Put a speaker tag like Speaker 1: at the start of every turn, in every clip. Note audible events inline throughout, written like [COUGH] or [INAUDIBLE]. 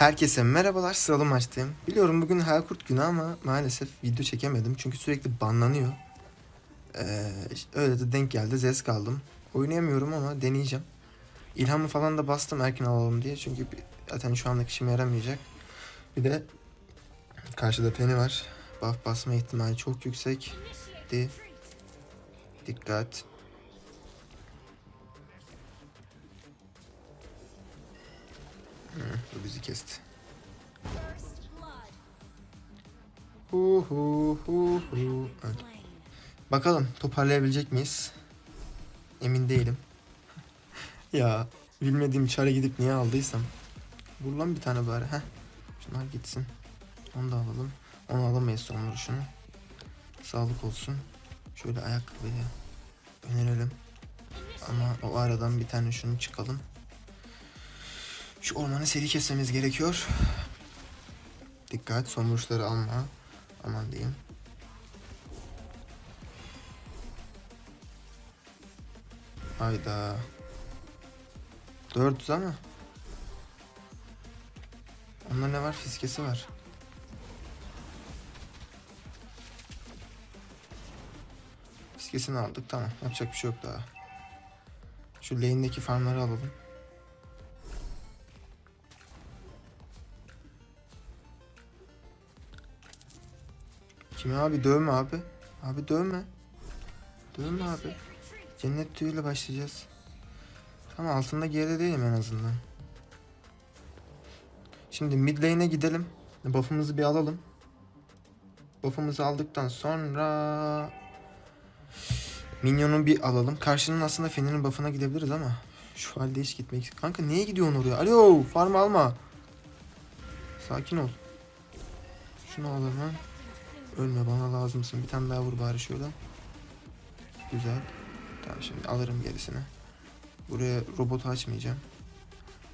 Speaker 1: Herkese merhabalar sıralı maçtayım. Biliyorum bugün Helkurt günü ama maalesef video çekemedim çünkü sürekli banlanıyor. Ee, öyle de denk geldi zes kaldım. Oynayamıyorum ama deneyeceğim. İlhamı falan da bastım erken alalım diye çünkü zaten şu anlık işime yaramayacak. Bir de karşıda Penny var. Buff basma ihtimali çok yüksek. Di. Dikkat. Bu bizi kesti. Hu hu hu hu. Bakalım toparlayabilecek miyiz? Emin değilim. [LAUGHS] ya bilmediğim çare gidip niye aldıysam. Vur bir tane bari. Heh. Şunlar gitsin. Onu da alalım. Onu alamayız sonra şunu. Sağlık olsun. Şöyle ayakkabıyı önerelim. Ama o aradan bir tane şunu çıkalım. Şu ormanı seri kesmemiz gerekiyor. Dikkat son vuruşları alma. Aman diyeyim. Hayda. 400 ama. Onda ne var? Fiskesi var. Fiskesini aldık tamam. Yapacak bir şey yok daha. Şu lane'deki farmları alalım. Kimi abi dövme abi. Abi dövme. Dövme abi. Cennet tüyüyle başlayacağız. Tamam altında geride değilim en azından. Şimdi mid lane'e gidelim. Buff'ımızı bir alalım. Buff'ımızı aldıktan sonra Minyon'u bir alalım. Karşının aslında Fenrir'in buff'ına gidebiliriz ama şu halde hiç gitmek Kanka niye gidiyorsun oraya? Alo farm alma. Sakin ol. Şunu alalım. Ölme bana lazımsın. Bir tane daha vur bari şöyle. Güzel. Tamam şimdi alırım gerisini. Buraya robotu açmayacağım.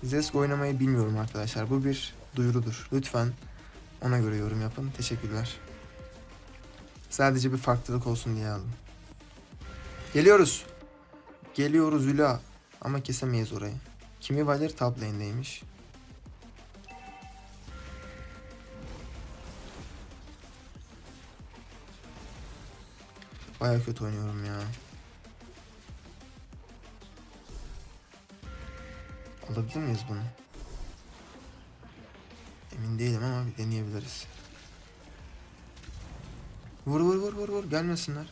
Speaker 1: Zesk oynamayı bilmiyorum arkadaşlar. Bu bir duyurudur. Lütfen ona göre yorum yapın. Teşekkürler. Sadece bir farklılık olsun diye aldım. Geliyoruz. Geliyoruz Hüla. Ama kesemeyiz orayı. Kimi Valer top lane'deymiş. Baya kötü oynuyorum ya. Alabilir miyiz bunu? Emin değilim ama bir deneyebiliriz. Vur vur vur vur vur gelmesinler.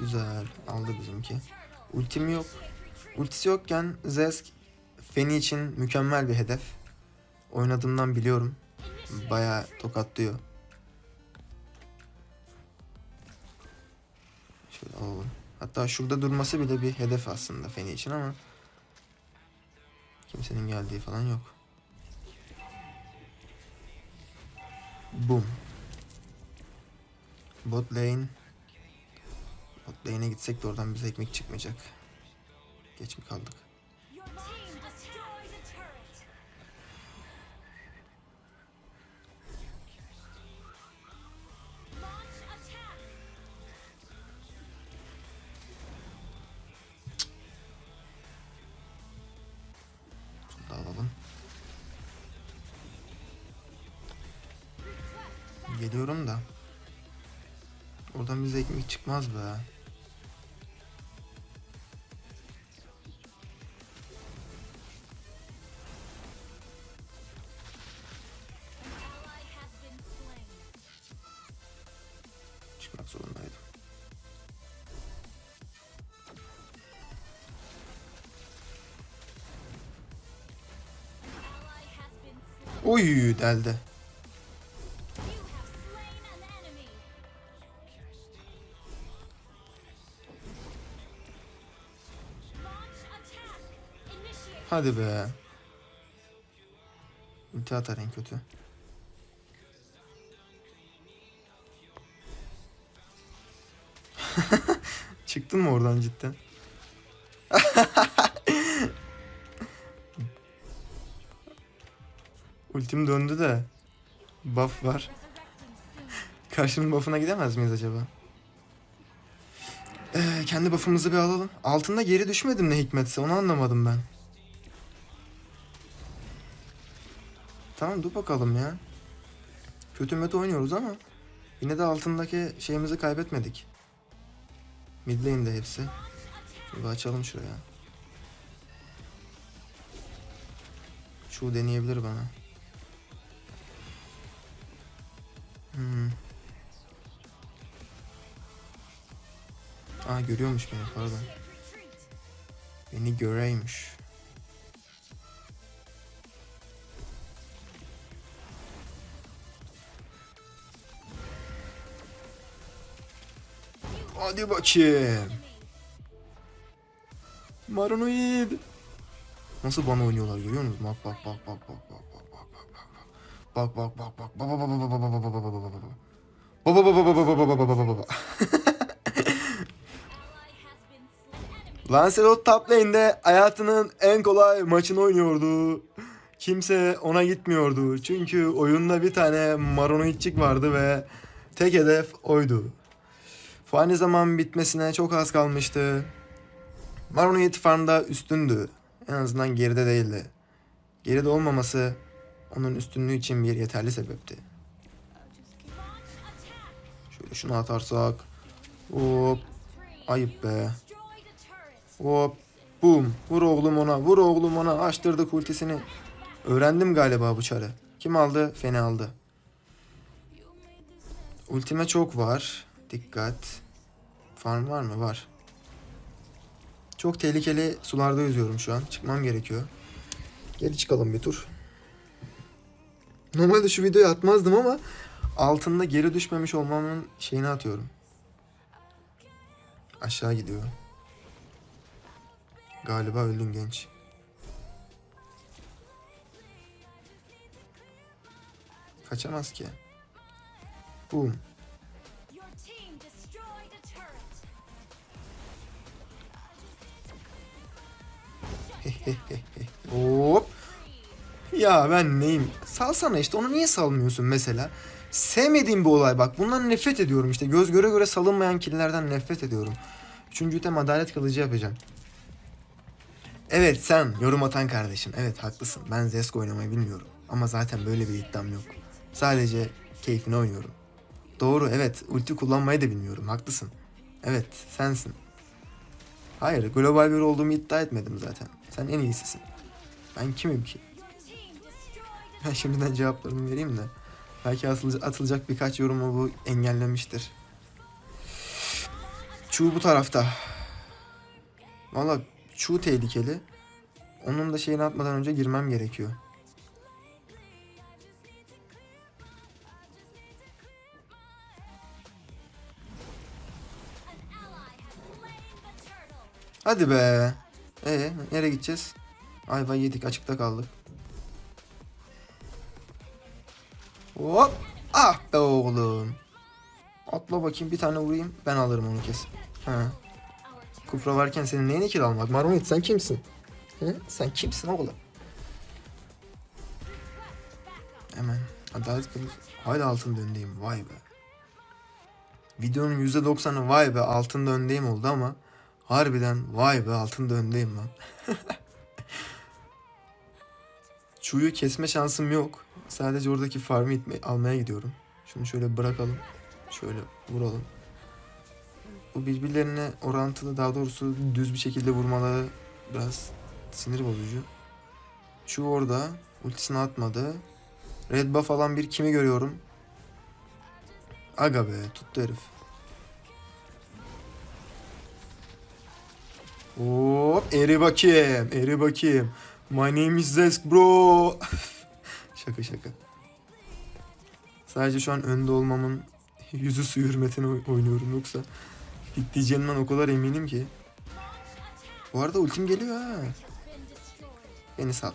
Speaker 1: Güzel aldı bizimki. Ultim yok. Ultisi yokken Zesk Feni için mükemmel bir hedef. Oynadığımdan biliyorum. Baya tokatlıyor. Şöyle. Hatta şurada durması bile bir hedef aslında Feni için ama kimsenin geldiği falan yok. Boom. Bot lane. Bot lane'e gitsek de oradan bize ekmek çıkmayacak. Geç mi kaldık? Geliyorum da. Oradan bize ekmek çıkmaz be. Çıkmak zorundaydım. Oy deldi. Hadi be. Ulti atar en kötü. [LAUGHS] Çıktın mı oradan cidden? [LAUGHS] Ultim döndü de buff var. [LAUGHS] Karşının buff'ına gidemez miyiz acaba? Ee, kendi buff'ımızı bir alalım. Altında geri düşmedim ne hikmetse onu anlamadım ben. Tamam dur bakalım ya. Kötü mötü oynuyoruz ama yine de altındaki şeyimizi kaybetmedik. Mid lane'de hepsi. Şöyle açalım şuraya. Şu deneyebilir bana. Hmm. Aa görüyormuş beni pardon. Beni göreymiş. Hadi bakayım. Maranoid. Nasıl bana oynuyorlar görüyor musunuz? Bak bak bak bak bak bak bak bak bak bak bak. Bak bak bak bak bak bak bak bak bak bak bak. Baba baba baba baba baba baba baba. Lancelot top lane'de hayatının en kolay maçını oynuyordu. Kimse ona gitmiyordu. Çünkü oyunda bir tane Maronoidçik vardı ve tek hedef oydu. Fani zaman bitmesine çok az kalmıştı. Maronoid farmda üstündü. En azından geride değildi. Geride olmaması onun üstünlüğü için bir yeterli sebepti. Şöyle şunu atarsak. Hop. Ayıp be. Hop. Bum. Vur oğlum ona. Vur oğlum ona. Açtırdık ultisini. Öğrendim galiba bu çarı. Kim aldı? Feni aldı. Ultime çok var. Dikkat. Farm var mı? Var. Çok tehlikeli sularda yüzüyorum şu an. Çıkmam gerekiyor. Geri çıkalım bir tur. Normalde şu videoyu atmazdım ama altında geri düşmemiş olmamın şeyini atıyorum. Aşağı gidiyor. Galiba öldün genç. Kaçamaz ki. Boom. [LAUGHS] Hop. Ya ben neyim? Salsana işte onu niye salmıyorsun mesela? Sevmediğim bir olay bak. Bundan nefret ediyorum işte. Göz göre göre salınmayan killerden nefret ediyorum. Üçüncü item adalet kılıcı yapacağım. Evet sen yorum atan kardeşim. Evet haklısın. Ben Zesk oynamayı bilmiyorum. Ama zaten böyle bir iddiam yok. Sadece keyfine oynuyorum. Doğru evet ulti kullanmayı da bilmiyorum. Haklısın. Evet sensin. Hayır global bir olduğumu iddia etmedim zaten. Sen en iyisisin. Ben kimim ki? Ben şimdiden cevaplarımı vereyim de. Belki atılacak, birkaç yorumu bu engellemiştir. Chu bu tarafta. Valla Chu tehlikeli. Onun da şeyini atmadan önce girmem gerekiyor. Hadi be. Ee nereye gideceğiz? Ayva yedik açıkta kaldık. Hop. Ah be oğlum. Atla bakayım bir tane vurayım. Ben alırım onu kesin. Ha. Kufra varken senin neyine kill almak? Marmit sen kimsin? He? Sen kimsin oğlum? Hemen. Adalet kılıç. Hala altın öndeyim. Vay be. Videonun %90'ı vay be altında öndeyim oldu ama harbiden vay be altında öndeyim lan. [LAUGHS] Çuyu kesme şansım yok. Sadece oradaki farmı itme, almaya gidiyorum. Şunu şöyle bırakalım. Şöyle vuralım. Bu birbirlerine orantılı daha doğrusu düz bir şekilde vurmaları biraz sinir bozucu. Şu orada ultisini atmadı. Red buff alan bir kimi görüyorum? Aga be tuttu herif. Hop eri bakayım eri bakayım. My name is Zesk bro. [LAUGHS] şaka şaka. Sadece şu an önde olmamın yüzü su hürmetine oy- oynuyorum yoksa Hit diyeceğimden o kadar eminim ki. Bu arada ultim geliyor ha. Beni sal.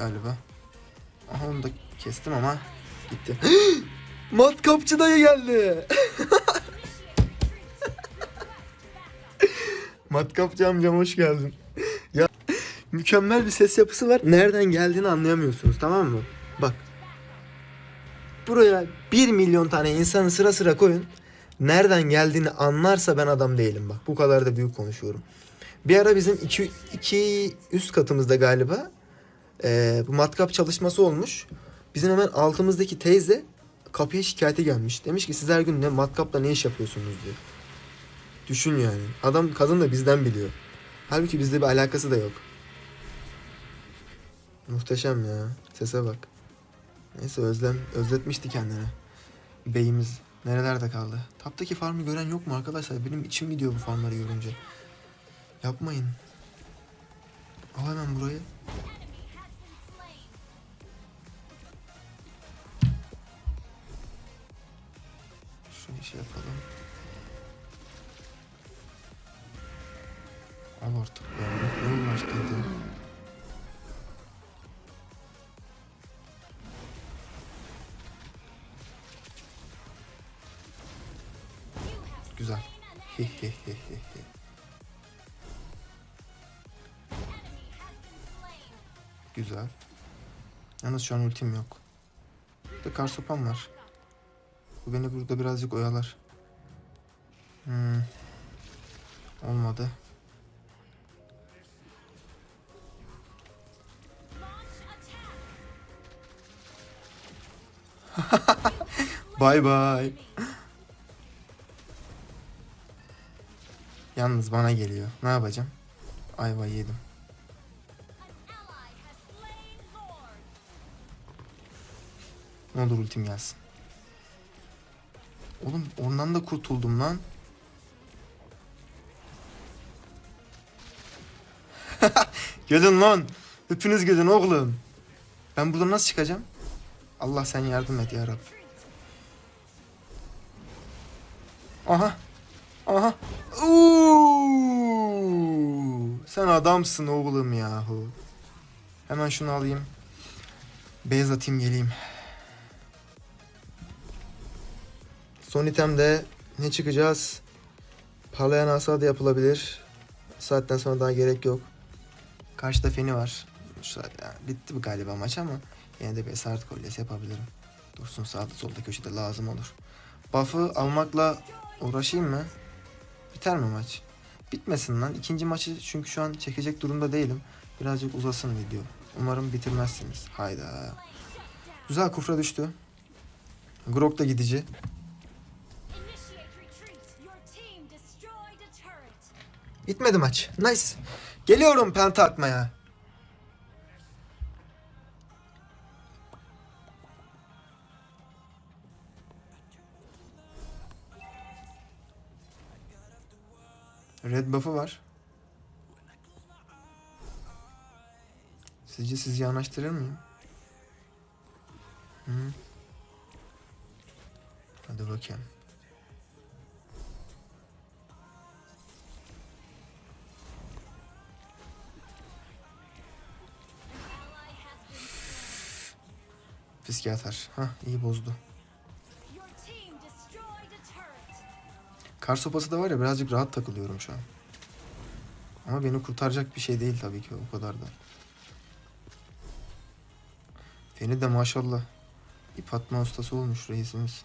Speaker 1: Galiba. Aha onu da kestim ama gitti. [GASPS] Matkapçı dayı geldi. [LAUGHS] Matkapçı amcam hoş geldin. Ya mükemmel bir ses yapısı var. Nereden geldiğini anlayamıyorsunuz tamam mı? Bak. Buraya 1 milyon tane insanı sıra sıra koyun. nereden geldiğini anlarsa ben adam değilim bak. Bu kadar da büyük konuşuyorum. Bir ara bizim iki, iki üst katımızda galiba e, bu matkap çalışması olmuş. Bizim hemen altımızdaki teyze kapıya şikayete gelmiş. Demiş ki siz her gün ne matkapla ne iş yapıyorsunuz diyor. Düşün yani. Adam kadın da bizden biliyor. Halbuki bizde bir alakası da yok. Muhteşem ya. Sese bak. Neyse özlem özletmişti kendini. Beyimiz nerelerde kaldı? Taptaki farmı gören yok mu arkadaşlar? Benim içim gidiyor bu farmları görünce. Yapmayın. Al hemen burayı.
Speaker 2: Been slain.
Speaker 1: Güzel. Yalnız şu an ultim yok. Bir kar sopam var. Bu beni burada birazcık oyalar. Hmm. Olmadı. [LAUGHS] Bay bay. Yalnız bana geliyor. Ne yapacağım? Ayva yedim. Ne olur ultim gelsin. Oğlum ondan da kurtuldum lan. [LAUGHS] Gidin lan. Hepiniz gidin oğlum. Ben buradan nasıl çıkacağım? Allah sen yardım et ya Rab. Aha. Aha. Uuu. Sen adamsın oğlum yahu. Hemen şunu alayım. Beyaz atayım geleyim. Son itemde ne çıkacağız? Parlayan asa da yapılabilir. Saatten sonra daha gerek yok. Karşıda feni var. Şu yani bitti bu galiba maç ama yine de bir esaret kolyesi yapabilirim. Dursun sağda solda köşede lazım olur. Buff'ı almakla uğraşayım mı? Biter mi maç? Bitmesin lan. İkinci maçı çünkü şu an çekecek durumda değilim. Birazcık uzasın video. Umarım bitirmezsiniz. Hayda. Güzel kufra düştü. Grok da gidici. Bitmedi maç. Nice. Geliyorum penta atmaya. Red buff'ı var. Sizce sizi yanaştırır mıyım? Hı? Hadi bakayım. Atar. Hah iyi bozdu. Kar sopası da var ya birazcık rahat takılıyorum şu an. Ama beni kurtaracak bir şey değil tabii ki o kadar da. Feni de maşallah ip atma ustası olmuş reisimiz.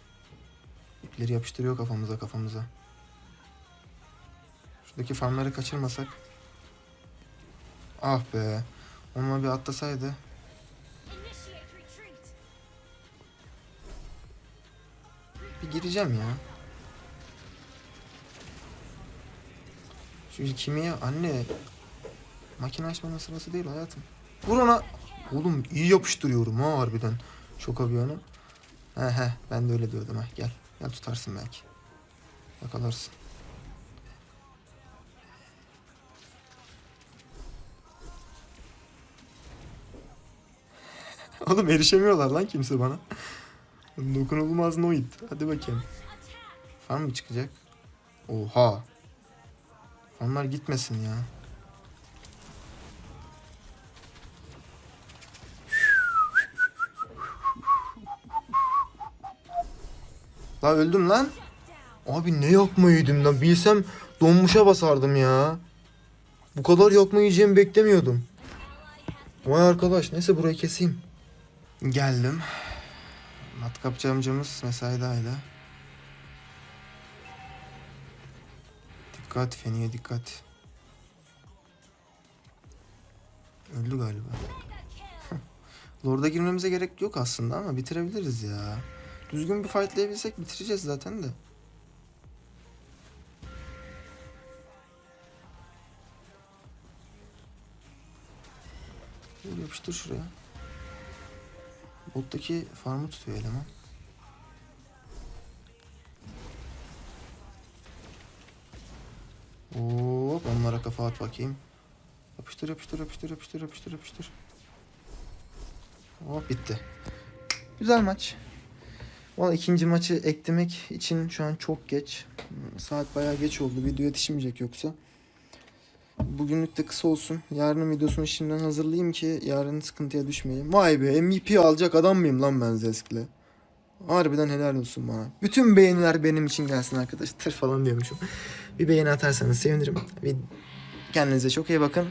Speaker 1: İpleri yapıştırıyor kafamıza kafamıza. Şuradaki farmları kaçırmasak. Ah be. Onunla bir atlasaydı. Bir gireceğim ya. Şu kimiye anne makine açmanın sırası değil hayatım. Vur ona. Oğlum iyi yapıştırıyorum ha harbiden. Çok aviyonu. He he ben de öyle diyordum ha gel. Gel tutarsın belki. Yakalarsın. [LAUGHS] Oğlum erişemiyorlar lan kimse bana. Dokunulmaz Noid. Hadi bakayım. Fan mı çıkacak? Oha. Onlar gitmesin ya. La öldüm lan. Abi ne yakma yedim lan. Bilsem donmuşa basardım ya. Bu kadar yakma yiyeceğimi beklemiyordum. Vay arkadaş neyse burayı keseyim. Geldim. Matkapçı amcamız mesaidaydı. Dikkat Feni'ye dikkat. Öldü galiba. [LAUGHS] Lord'a girmemize gerek yok aslında ama bitirebiliriz ya. Düzgün bir fightlayabilsek bitireceğiz zaten de. Böyle yapıştır şuraya. Bottaki farmı tutuyor eleman. Hop onlara kafa at bakayım. Yapıştır yapıştır yapıştır yapıştır yapıştır yapıştır. Hop bitti. Güzel maç. Valla ikinci maçı eklemek için şu an çok geç. Saat bayağı geç oldu. Video yetişmeyecek yoksa. Bugünlük de kısa olsun. Yarının videosunu şimdiden hazırlayayım ki yarın sıkıntıya düşmeyeyim. Vay be MVP alacak adam mıyım lan ben Zesk'le? Harbiden helal olsun bana. Bütün beğeniler benim için gelsin arkadaşlar falan diyormuşum. Bir beğeni atarsanız sevinirim. Bir kendinize çok iyi bakın.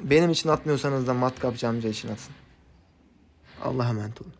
Speaker 1: Benim için atmıyorsanız da matkapçı amca için atın. Allah'a emanet olun.